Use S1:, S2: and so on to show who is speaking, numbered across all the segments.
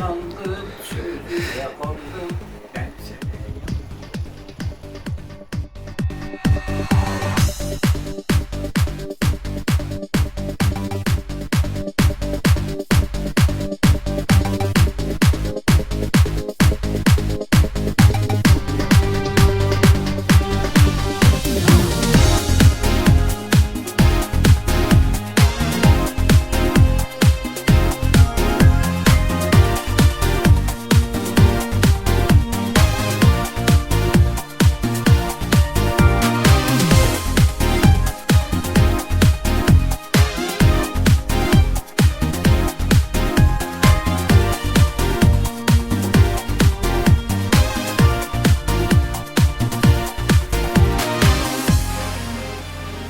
S1: um,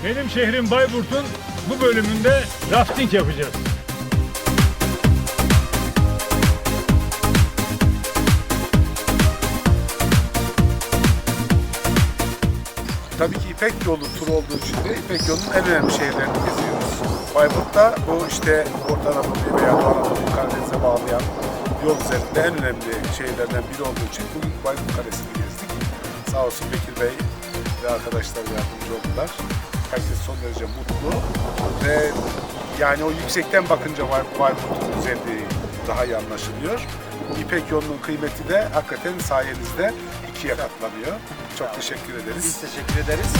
S1: Benim şehrim Bayburt'un bu bölümünde rafting yapacağız.
S2: Tabii ki İpek Yolu turu olduğu için de İpek Yolu'nun en önemli şehirlerini geziyoruz. Bayburt'ta bu işte Orta Anadolu'yu veya Doğu Anadolu'yu Karadeniz'e bağlayan yol üzerinde en önemli şehirlerden biri olduğu için bugün Bayburt Kalesi'ni gezdik. Sağ olsun Bekir Bey ve arkadaşlar yardımcı oldular. Herkes son derece mutlu ve yani o yüksekten bakınca Bay- Bayburt'un güzelliği daha iyi anlaşılıyor. İpek yolunun kıymeti de hakikaten sayenizde ikiye katlanıyor. Çok teşekkür ederiz.
S3: Biz teşekkür ederiz.